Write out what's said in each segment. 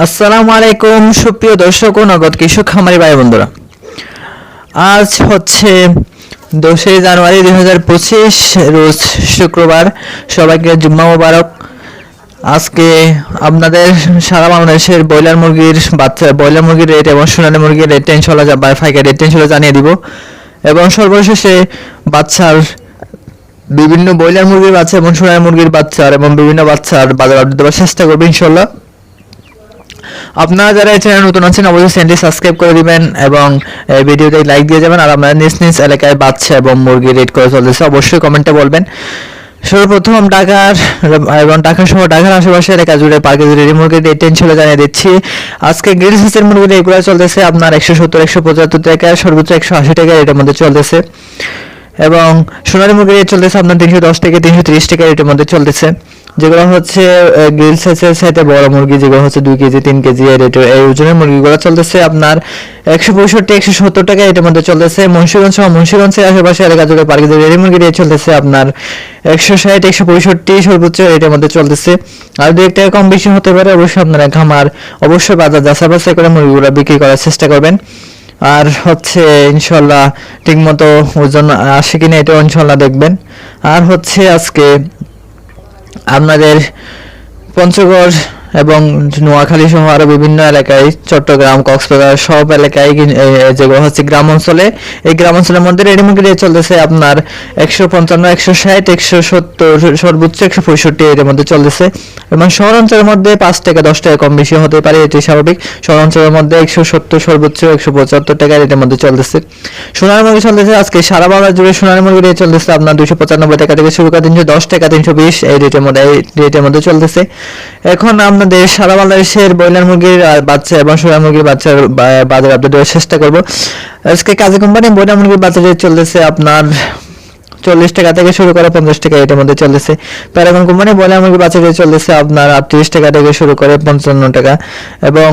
আসসালামু আলাইকুম, সুপ্রিয় দর্শক ও নগদ কৃষক খামারি ভাই বন্ধুরা। আজ হচ্ছে দশই জানুয়ারি দুই হাজার পঁচিশ, রোজ শুক্রবার। সবাইকে জুম্মা মোবারক। আজকে আপনাদের সারা বাংলাদেশের ব্রয়লার মুরগির বাচ্চা, ব্রয়লার মুরগির রেট এবং সোনালী মুরগির রেট যা- বা ফাইকার রেট ইনশাল্লাহ জানিয়ে দিব। এবং সর্বশেষে বাচ্চার বিভিন্ন ব্রয়লার মুরগির বাচ্চা এবং সোনালী মুরগির বাচ্চার এবং বিভিন্ন বাচ্চার বাজার আপডেট দেওয়ার চেষ্টা করব, ইনশাল্লাহ। আপনারা যারা এই চ্যানেল নতুন আছেন, অবশ্যই চ্যানেলটি সাবস্ক্রাইব করে দিবেন এবং ভিডিওতে লাইক দিয়ে যাবেন। আর আপনারা নিজ নিজ এলাকায় বাচ্চা এবং মুরগি রেড করে চলতেছে, অবশ্যই কমেন্টে বলবেন। সর্বপ্রথম ঢাকার, এবং ঢাকা সহ ঢাকার আশেপাশে এলাকা জুড়ে পার্কে জুড়ে মুরগির রেট ছিল জানিয়ে দিচ্ছি। আজকে গ্রিল সিসের মুরগি এগুলো চলতেছে, আপনার একশো সত্তর, একশো পঁচাত্তর টাকা, সর্বোচ্চ একশো আশি টাকা এটার মধ্যে চলতেছে। এবং সোনালী মুরগির রেট চলতেছে আপনার তিনশো দশ থেকে তিনশো তিরিশ টাকা রেটের মধ্যে চলতেছে। যেগুলো হচ্ছে গ্রিল সাইজের সাথে বড় মুরগি, যেগুলো হচ্ছে দুই কেজি, তিন কেজি, এই রেটের এই ওজনের মুরগিগুলো চলতেছে আপনার একশো পঁয়ষট্টি, একশো সত্তর টাকা এটার মধ্যে চলতেছে। মুন্সিগঞ্জ সহ মুন্সিগঞ্জের আশেপাশে এলাকা জুড়ে পার্কে জুড়ে এই মুরগি রেট চলতেছে আপনার একশো ষাট, একশো পঁয়ষট্টি সর্বোচ্চ এটার মধ্যে চলতেছে। আর দু এক টাকা কম বেশি হতে পারে, অবশ্যই আপনারা খামার, অবশ্যই বাজার যাচাই বাছাই করে মুরগিগুলো বিক্রি করার চেষ্টা করবেন। আর হচ্ছে ইনশাল্লাহ ঠিকমতো ওজন আসে কিনা এটাও ইনশাল্লাহ দেখবেন। আর হচ্ছে আজকে আপনাদের পঞ্চগড় এবং নোয়াখালী সহ আরও বিভিন্ন এলাকায় চট্টগ্রাম, কক্সবাজার সব এলাকায় যেগুলো হচ্ছে গ্রাম অঞ্চলে এই গ্রাম অঞ্চলের মধ্যে রেডিমেড রেট চলতেছে আপনার একশো পঞ্চান্ন, একশো ষাট, একশো সত্তর, সর্বোচ্চ একশো পঁয়ষট্টি এর মধ্যে চলতেছে। এবং শহর অঞ্চলের মধ্যে পাঁচ টাকা দশ টাকা কম বেশি হতে পারে এটি স্বাভাবিক। শহর অঞ্চলের মধ্যে একশো সত্তর, সর্বোচ্চ একশো পঁচাত্তর টাকা এটার মধ্যে চলতেছে। সোনার মুরগি চলতেছে, আজকে সারা বাংলা জুড়ে সোনার মুরগি রেট চলতেছে আপনার দুশো পঁচানব্বই টাকা থেকে শুরু করে তিনশো দশ টাকা তিনশো বিশ এই রেটের মধ্যে, এই রেটের মধ্যে চলতেছে। এখন আপনাদের সারা বাংলাদেশের ব্রয়লার মুরগির বাচ্চা এবং সোনার মুরগির বাচ্চার বাজার আপডেট দেওয়ার চেষ্টা করব। আজকে কাজে কোম্পানি ব্রয়লার মুরগির রেট চলতেছে আপনার চল্লিশ টাকা থেকে শুরু করে পঞ্চাশ টাকা, এটার মধ্যে চলতেছে। প্যারাগন কোম্পানি ব্রয়লার মুরগির রেট চলতেছে আপনার আটত্রিশ টাকা থেকে শুরু করে পঞ্চান্ন টাকা। এবং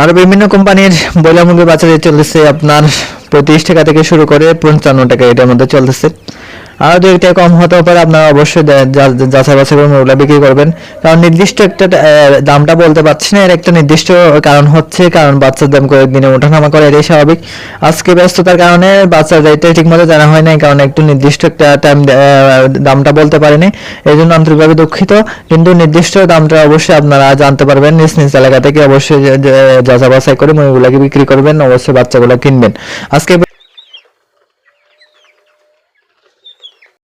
আর বিভিন্ন কোম্পানির ব্রয়লার মুরগির রেট চলতেছে আপনার পঁয়ত্রিশ টাকা থেকে শুরু করে পঞ্চান্ন টাকা, এটার মধ্যে চলতেছে। আর দু একটা কম হতেও পারে, আপনারা অবশ্যই যাচাই বাছাই করে ওগুলো বিক্রি করবেন। কারণ নির্দিষ্ট একটা দামটা বলতে পারছি না, এর একটা নির্দিষ্ট কারণ হচ্ছে, কারণ বাচ্চার দাম কয়েকদিনে ওঠানামা করে এটাই স্বাভাবিক। আজকে ব্যস্ততার কারণে বাচ্চার রেটটা ঠিক মতো জানা হয় নাই, কারণ একটু নির্দিষ্ট একটা টাইম দামটা বলতে পারেনি। এই জন্য আন্তরিকভাবে দুঃখিত, কিন্তু নির্দিষ্ট দামটা অবশ্যই আপনারা জানতে পারবেন, নিজ নিজ এলাকা থেকে অবশ্যই যাচাই বাছাই করে মুরগিগুলোকে বিক্রি করবেন, অবশ্যই বাচ্চাগুলো কিনবেন। আজকে